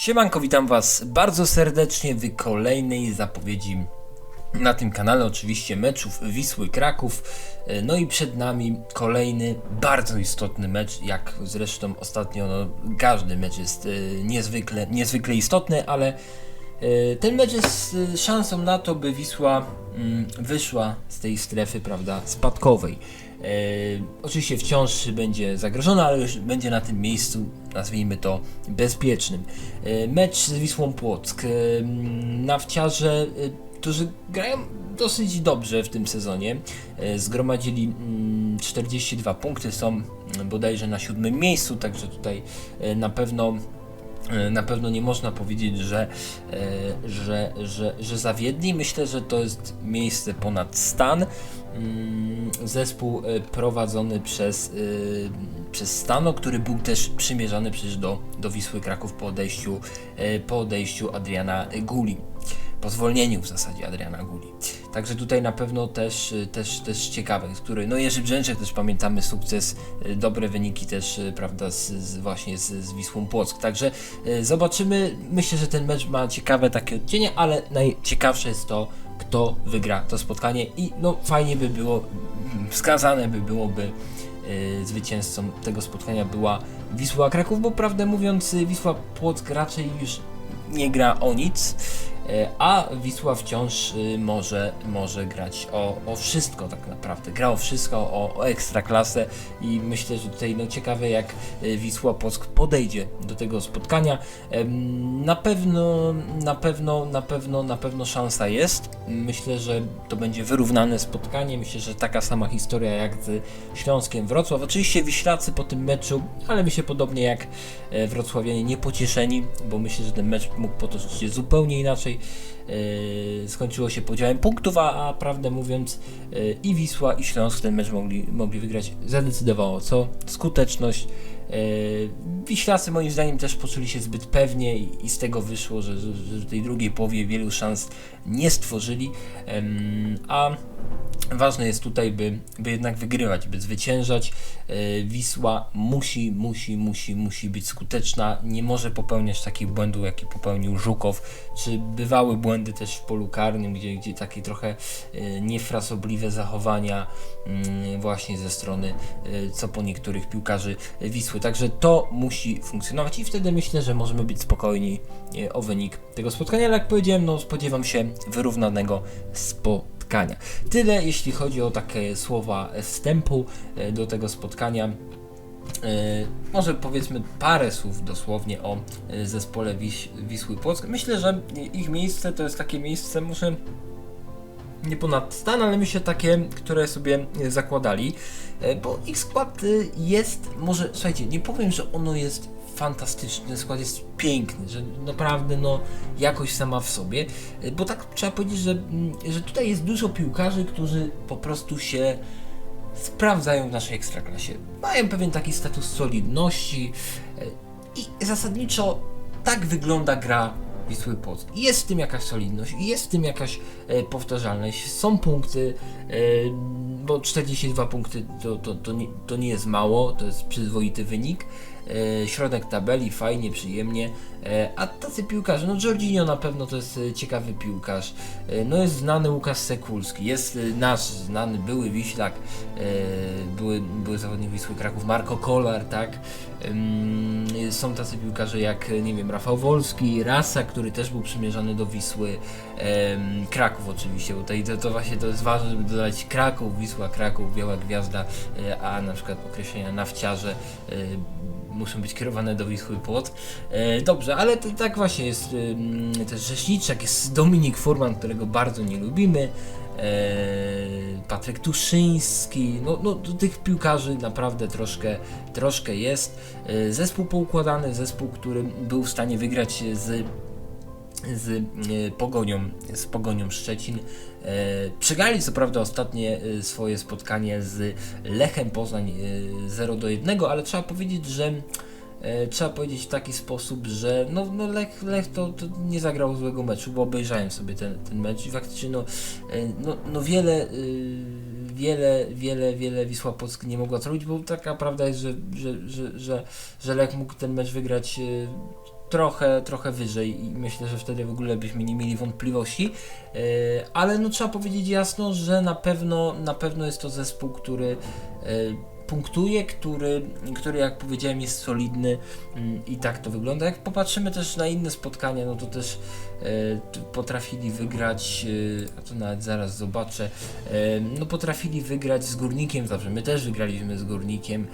Siemanko, witam Was bardzo serdecznie w kolejnej zapowiedzi na tym kanale, oczywiście meczów Wisły Kraków. E, No i przed nami kolejny bardzo istotny mecz, jak zresztą ostatnio no, każdy mecz jest e, niezwykle, niezwykle istotny, ale e, ten mecz jest szansą na to, by Wisła mm, wyszła z tej strefy, prawda, spadkowej. E, oczywiście wciąż będzie zagrożona, ale już będzie na tym miejscu, nazwijmy to, bezpiecznym. E, mecz z Wisłą Płock. E, mm, nawciarze, e, którzy grają dosyć dobrze w tym sezonie, zgromadzili mm, 42 punkty, są mm, bodajże na siódmym miejscu, także tutaj na pewno na pewno nie można powiedzieć, że, że, że, że zawiedli. Myślę, że to jest miejsce ponad stan. Mm, Zespół e, prowadzony przez, e, przez Stano, który był też przymierzany przecież do, do Wisły Kraków po odejściu, e, po odejściu Adriana Guli. Po zwolnieniu w zasadzie Adriana Guli. Także tutaj na pewno też, też, też ciekawe, z której, no Jerzy Brzęczek też pamiętamy sukces, dobre wyniki też, prawda, z, z właśnie z, z Wisłą Płock. Także zobaczymy, myślę, że ten mecz ma ciekawe takie odcienie, ale najciekawsze jest to, kto wygra to spotkanie. I no fajnie by było, wskazane by byłoby e, zwycięzcą tego spotkania była Wisła Kraków, bo prawdę mówiąc Wisła Płock raczej już nie gra o nic, a Wisła wciąż e, może, może grać o, o wszystko tak naprawdę. Gra o wszystko, o, o ekstraklasę i myślę, że tutaj no, ciekawe jak e, Wisła Płock podejdzie do tego spotkania. Na pewno, na pewno, na pewno, na pewno szansa jest. Myślę, że to będzie wyrównane spotkanie. Myślę, że taka sama historia jak z Śląskiem Wrocław. Oczywiście Wiślacy po tym meczu, ale myślę podobnie jak e, Wrocławianie niepocieszeni, bo myślę, że ten mecz mógł potoczyć się zupełnie inaczej. E, Skończyło się podziałem punktów, a, a prawdę mówiąc e, i Wisła i Śląsk ten mecz mogli, mogli wygrać. Zadecydowało co? Skuteczność. E, Wiślacy moim zdaniem też poczuli się zbyt pewnie i, z tego wyszło, że, że, że w tej drugiej połowie wielu szans nie stworzyli, a Ważne jest tutaj, by, by jednak wygrywać, by zwyciężać. E, Wisła musi, musi, musi, musi być skuteczna. Nie może popełniać takich błędów, jaki popełnił Żukow, czy bywały błędy też w polu karnym, gdzie, gdzie takie trochę e, niefrasobliwe zachowania mm, właśnie ze strony e, co po niektórych piłkarzy Wisły. Także to musi funkcjonować i wtedy myślę, że możemy być spokojni o wynik tego spotkania. Ale jak powiedziałem, no spodziewam się wyrównanego spotkania spotkania. Tyle jeśli chodzi o takie słowa wstępu e, do tego spotkania. E, Może powiedzmy parę słów dosłownie o e, zespole Wiś, Wisły Płock. Myślę, że ich miejsce to jest takie miejsce może nie ponad stan, ale myślę takie, które sobie zakładali, bo ich skład e, jest, może słuchajcie, nie powiem, że ono jest fantastyczny, skład jest piękny, że naprawdę no jakość sama w sobie, e, bo tak trzeba powiedzieć, że, mm, że tutaj jest dużo piłkarzy, którzy po prostu się sprawdzają w naszej ekstraklasie. Mają pewien taki status solidności e, i zasadniczo tak wygląda gra Wisły Płock. Jest w tym jakaś solidność, jest w tym jakaś e, powtarzalność, są punkty, e, bo 42 punkty to, to, to, nie, to nie jest mało, to jest przyzwoity wynik. E, środek tabeli, fajnie, przyjemnie. E, a tacy piłkarze, no Jorginho na pewno to jest e, ciekawy piłkarz. No jest znany Łukasz Sekulski, jest nasz znany były Wiślak, były, były zawodnik Wisły Kraków, Marco Kolar, tak. Są tacy piłkarze jak, nie wiem, Rafał Wolski, Rasa, który też był przymierzany do Wisły, Kraków oczywiście, bo tutaj to, to właśnie to jest ważne, żeby dodać Kraków, Wisła, Kraków, Biała Gwiazda, a na przykład określenia nawciarze muszą być kierowane do Wisły Płot. E, dobrze, ale to, tak właśnie jest też Rzeczniczak, jest Dominik Furman, którego bardzo nie lubimy, e, Patryk Tuszyński, no, no tych piłkarzy naprawdę troszkę, troszkę jest. E, zespół poukładany, zespół, który był w stanie wygrać z z e, Pogonią, z Pogonią Szczecin. E, przegrali co prawda ostatnie e, swoje spotkanie z Lechem Poznań e, 0 do 1, ale trzeba powiedzieć, że trzeba powiedzieć w taki sposób, że no, no Lech, Lech to, to nie zagrał złego meczu, bo obejrzałem sobie ten, ten mecz i faktycznie no, no, no wiele wiele, wiele, wiele Wisła Płock nie mogła zrobić, bo taka prawda jest, że, że, że, że, że Lech mógł ten mecz wygrać trochę, trochę wyżej i myślę, że wtedy w ogóle byśmy nie mieli wątpliwości, yy, ale no trzeba powiedzieć jasno, że na pewno, na pewno jest to zespół, który yy, punktuje, który, który jak powiedziałem jest solidny mm, i tak to wygląda. Jak popatrzymy też na inne spotkania, no to też e, potrafili wygrać, e, a to nawet zaraz zobaczę, e, no potrafili wygrać z Górnikiem zawsze, my też wygraliśmy z Górnikiem, e,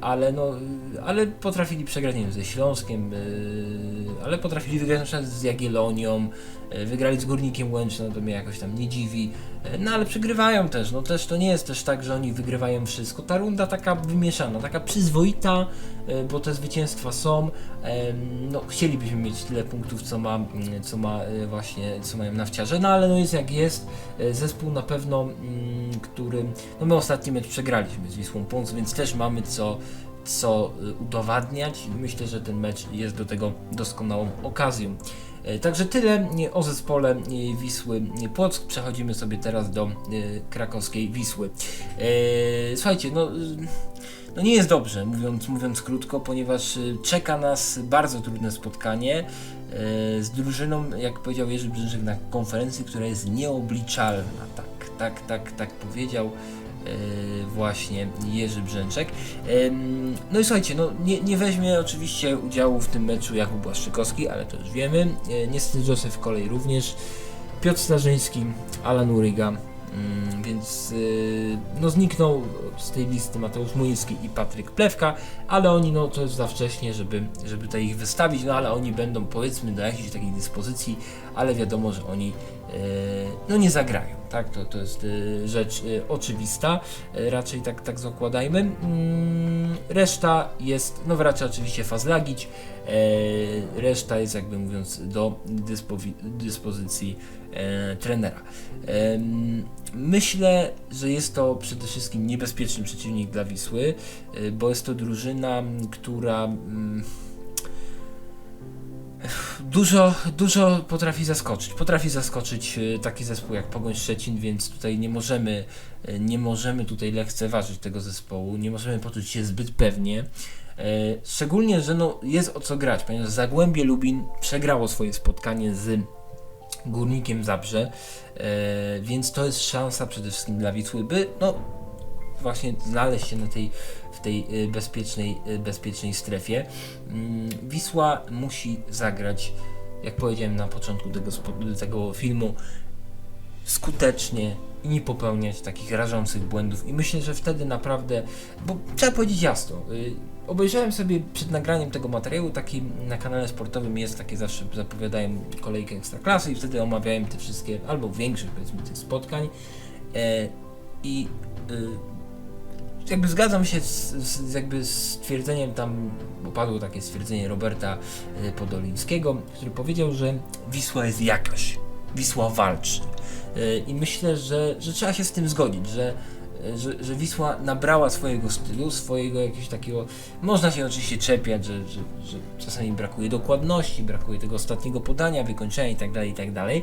ale no, ale potrafili przegrać, nie wiem, ze Śląskiem, e, ale potrafili wygrać na z Jagiellonią, e, wygrali z Górnikiem Łęczna, no to mnie jakoś tam nie dziwi, e, no ale przegrywają też, no też to nie jest też tak, że oni wygrywają wszystko, ta runda taka wymieszana, taka przyzwoita, e, bo te zwycięstwa są, e, no chcielibyśmy mieć tyle punktów, co ma, mm, co ma e, właśnie, co mają nawciarze, no ale no jest jak jest, E, zespół na pewno, mm, który, no my ostatni mecz przegraliśmy z Wisłą Płock, więc też mamy co, co e, udowadniać myślę, że ten mecz jest do tego doskonałą okazją. E, Także tyle e, o zespole e, Wisły e, Płock. Przechodzimy sobie teraz do e, krakowskiej Wisły. E, Słuchajcie, no, e, no nie jest dobrze, mówiąc, mówiąc krótko, ponieważ e, czeka nas bardzo trudne spotkanie e, z drużyną, jak powiedział Jerzy Brzęczyk na konferencji, która jest nieobliczalna. Tak, tak, tak, tak powiedział e, właśnie Jerzy Brzęczek. No i słuchajcie, no nie, nie weźmie oczywiście udziału w tym meczu Jakub Błaszczykowski, ale to już wiemy. Niestety Józef Kolej również. Piotr Starzyński, Alan Uryga, więc y, no zniknął z tej listy Mateusz Młyński i Patryk Plewka, ale oni no to jest za wcześnie, żeby, żeby tutaj ich wystawić, no ale oni będą powiedzmy do jakiejś takiej dyspozycji, ale wiadomo, że oni e, no nie zagrają, tak, to, to jest e, rzecz e, oczywista, e, raczej tak, tak zakładajmy. Mm, Reszta jest, no wraca oczywiście Fazlagić, reszta jest jakby mówiąc do dyspozycji trenera. Myślę, że jest to przede wszystkim niebezpieczny przeciwnik dla Wisły, bo jest to drużyna, która mm, dużo, dużo potrafi zaskoczyć. Potrafi zaskoczyć e, taki zespół jak Pogoń Szczecin, więc tutaj nie możemy, e, nie możemy tutaj lekceważyć tego zespołu, nie możemy poczuć się zbyt pewnie. E, Szczególnie, że no, jest o co grać, ponieważ Zagłębie Lubin przegrało swoje spotkanie z Górnikiem Zabrze, więc to jest szansa przede wszystkim dla Wisły, by no, właśnie znaleźć się na tej, w tej y, bezpiecznej, y, bezpiecznej strefie. Mm, Wisła musi zagrać, jak powiedziałem na początku tego, tego filmu, skutecznie i nie popełniać takich rażących błędów. I myślę, że wtedy naprawdę, bo trzeba powiedzieć jasno, y, obejrzałem sobie przed nagraniem tego materiału, taki na kanale sportowym jest takie zawsze zapowiadają kolejkę ekstraklasy i wtedy omawiałem te wszystkie, albo większość powiedzmy tych spotkań. E, I jakby zgadzam się z, z, jakby stwierdzeniem tam, bo padło takie stwierdzenie Roberta y, Podolińskiego, który powiedział, że Wisła jest jakaś, Wisła walczy. Y, I myślę, że, że trzeba się z tym zgodzić, że, y, że, że Wisła nabrała swojego stylu, swojego jakiegoś takiego. Można się oczywiście czepiać, że, że, że czasami brakuje dokładności, brakuje tego ostatniego podania, wykończenia itd., itd., y,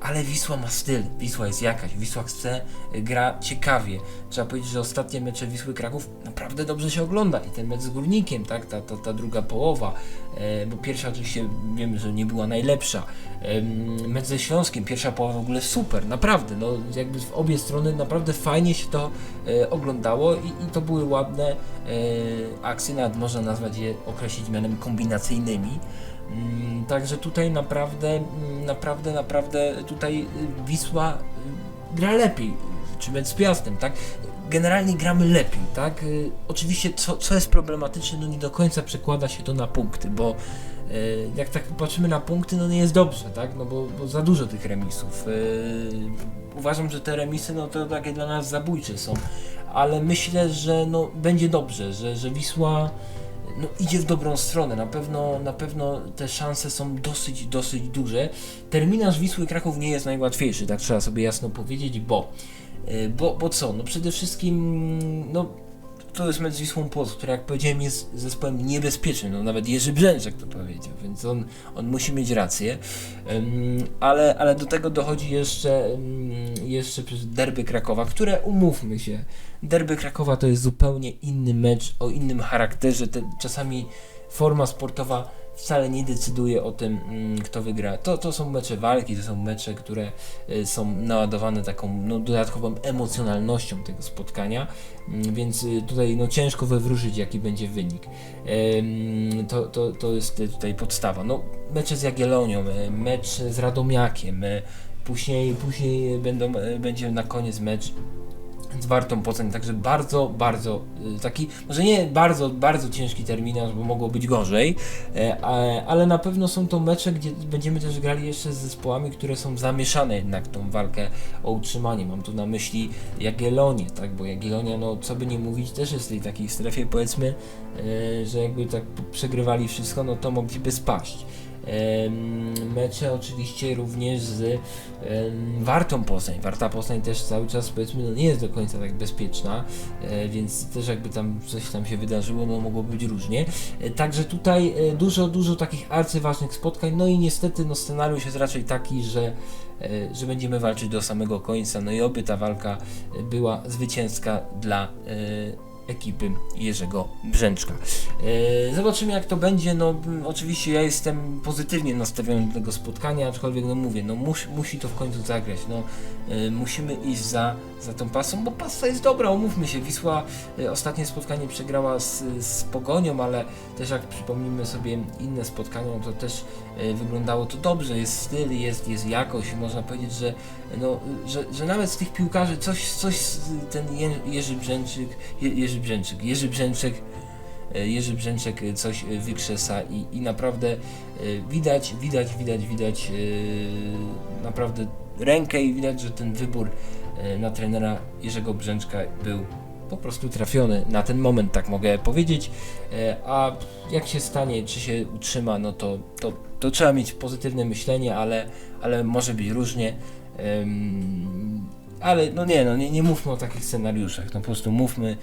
ale Wisła ma styl, Wisła jest jakaś, Wisła chce, y, gra ciekawie. Trzeba powiedzieć, że ostatnie mecze Wisły Kraków naprawdę dobrze się ogląda. I ten mecz z Górnikiem, tak, ta, ta, ta druga połowa, e, bo pierwsza oczywiście wiem, że nie była najlepsza. Mecz ze Śląskiem, pierwsza połowa w ogóle super, naprawdę, no jakby w obie strony naprawdę fajnie się to e, oglądało i, i to były ładne e, akcje, nawet można nazwać je, określić mianem kombinacyjnymi. Mm, Także tutaj naprawdę, mm, naprawdę, naprawdę tutaj y, Wisła y, gra lepiej, czy mecz z Piastem, tak? Generalnie gramy lepiej, tak? Y, Oczywiście, co, co jest problematyczne, no nie do końca przekłada się to na punkty, bo jak tak patrzymy na punkty, no nie jest dobrze, tak? No bo, bo za dużo tych remisów. Uważam, że te remisy, no to takie dla nas zabójcze są, ale myślę, że no będzie dobrze, że, że Wisła no, idzie w dobrą stronę. Na pewno, na pewno te szanse są dosyć, dosyć duże. Terminarz Wisły Kraków nie jest najłatwiejszy, tak trzeba sobie jasno powiedzieć, bo, y, bo, bo co? No przede wszystkim, no to jest mecz z Wisłą Płock, który jak powiedziałem jest zespołem niebezpiecznym, no nawet Jerzy Brzęczek to powiedział, więc on, on musi mieć rację, Ym, ale, ale do tego dochodzi jeszcze, ym, jeszcze derby Krakowa, które umówmy się, derby Krakowa to jest zupełnie inny mecz o innym charakterze, te, czasami forma sportowa wcale nie decyduje o tym, mm, kto wygra. To, to są mecze walki, to są mecze, które y, są naładowane taką no, dodatkową emocjonalnością tego spotkania, mm, więc y, tutaj no, ciężko wywróżyć, jaki będzie wynik. To, to, to jest y, tutaj podstawa. No, mecze z Jagiellonią, y, mecz z Radomiakiem, y, później, później będą, y, będzie na koniec mecz z Wartą Poznań, także bardzo, bardzo y, taki, może nie bardzo, bardzo ciężki terminarz, bo mogło być gorzej, e, ale na pewno są to mecze, gdzie będziemy też grali jeszcze z zespołami, które są zamieszane jednak tą walkę o utrzymanie. Mam tu na myśli Jagiellonię, tak, bo Jagiellonia, no co by nie mówić, też jest w tej takiej strefie, powiedzmy, e, że jakby tak przegrywali wszystko, no to mogliby spaść. Mecze oczywiście również z Wartą Poznań. Warta Poznań też cały czas powiedzmy no nie jest do końca tak bezpieczna, e, więc też jakby tam coś tam się wydarzyło, no mogło być różnie. E, Także tutaj e, dużo, dużo takich arcyważnych spotkań, no i niestety no scenariusz jest raczej taki, że że będziemy walczyć do samego końca, no i oby ta walka była zwycięska dla ekipy Jerzego Brzęczka. E, Zobaczymy jak to będzie, no oczywiście ja jestem pozytywnie nastawiony do tego spotkania, aczkolwiek no mówię, no musi, musi to w końcu zagrać, no e, musimy iść za, za tą pasą, bo pasa jest dobra, umówmy się, Wisła e, ostatnie spotkanie przegrała z, z Pogonią, ale też jak przypomnimy sobie inne spotkania, no to też wyglądało to dobrze, jest styl, jest, jest jakość. Można powiedzieć, że, no, że, że nawet z tych piłkarzy coś, coś ten Je- Jerzy Brzęczyk, Je, Jerzy Brzęczyk, Jerzy Brzęczek e, Jerzy Brzęczek e, coś e, wykrzesa i, i naprawdę widać, widać, widać, widać naprawdę rękę i widać, że ten wybór na trenera Jerzego Brzęczka był po prostu trafiony na ten moment, tak mogę powiedzieć. A jak się stanie, czy się utrzyma, no to, to, to trzeba mieć pozytywne myślenie, ale, ale może być różnie. Ale no nie, no nie, nie mówmy o takich scenariuszach, no po prostu mówmy,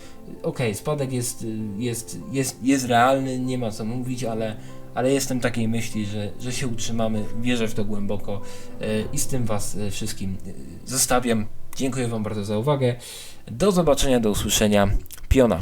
okej, spadek jest, jest, jest, jest realny, nie ma co mówić, ale, ale jestem takiej myśli, że, że się utrzymamy, wierzę w to głęboko y, i z tym Was y, wszystkim y, zostawiam. Dziękuję Wam bardzo za uwagę. Do zobaczenia, do usłyszenia. Piona.